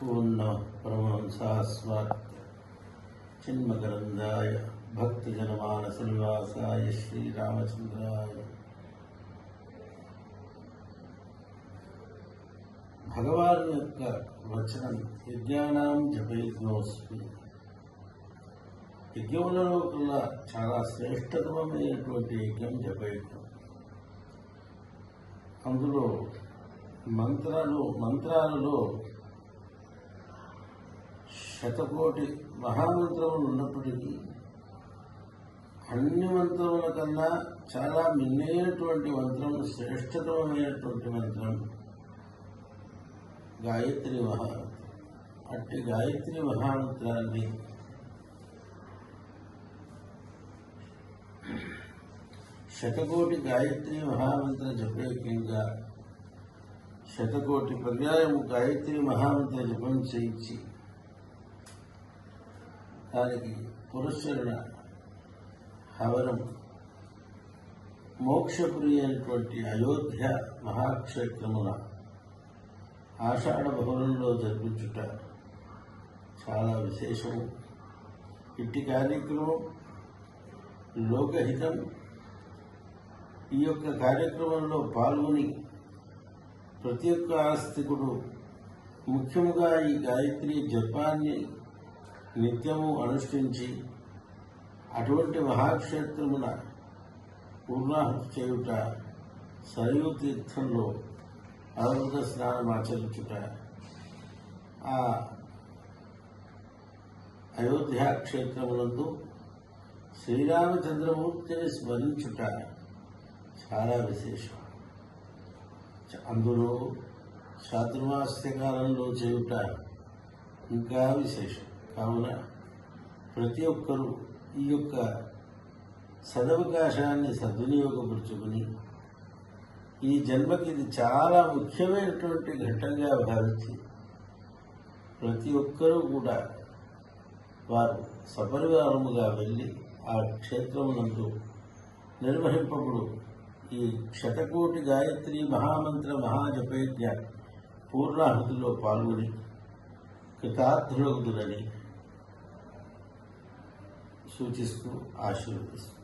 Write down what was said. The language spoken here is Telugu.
పూర్ణ పరమహంసాస్వాత్ చిన్మకరందాయ భక్తజనమానసనివాసాయ శ్రీరామచంద్రాయ భగవాన్ యొక్క వచనం యజ్ఞానం జపయజ్ఞోస్మి యజ్ఞములలో కల్లా చాలా శ్రేష్టతమైనటువంటి యజ్ఞం జపయజ్ఞం. అందులో మంత్రాలు మంత్రాలలో శతకోటి మహామంత్రములు ఉన్నప్పటికీ అన్ని మంత్రముల కన్నా చాలా మిన్నైనటువంటి మంత్రం శ్రేష్టతమైనటువంటి మంత్రం గాయత్రి మహామంత్రం. అట్టి గాయత్రి మహామంత్రాన్ని శతకోటి గాయత్రి మహామంత్ర జపయజ్ఞంగా శతకోటి పర్యాయము గాయత్రి మహామంత్ర జపం చేయించి దానికి పురుషుల హవనం. మోక్షపురి అయినటువంటి అయోధ్య మహాక్షేత్రమున ఆషాఢ భవనంలో జరిపించుట చాలా విశేషము. ఇట్టి కార్యక్రమం లోకహితం. ఈ యొక్క కార్యక్రమంలో పాల్గొని ప్రతి ఒక్క ఆస్తికుడు ముఖ్యముగా ఈ గాయత్రి జపాన్ని నిత్యము అనుష్ఠించి అటువంటి మహాక్షేత్రమున పూర్ణాహుతి చేయుట సరయూ తీర్థంలో అమృత స్నానం ఆచరించుట ఆ అయోధ్య క్షేత్రమునందు శ్రీరామచంద్రమూర్తిని స్మరించుట చాలా విశేషం. అందులో చాతుర్మాస్య కాలంలో చేయుట ఇంకా విశేషం. కావున ప్రతి ఒక్కరూ ఈ యొక్క సదవకాశాన్ని సద్వినియోగపరుచుకుని ఈ జన్మకి ఇది చాలా ముఖ్యమైనటువంటి ఘట్టంగా భావించి ప్రతి ఒక్కరూ కూడా వారు సపరివారముగా వెళ్ళి ఆ క్షేత్రమునందు నిర్వహింపబడు ఈ శతకోటి గాయత్రి మహామంత్ర మహాజపయజ్ఞ పూర్ణాహుతిలో పాల్గొని కృతార్థులగుదురని సూచిస్తూ ఆశీర్వదిస్తుంది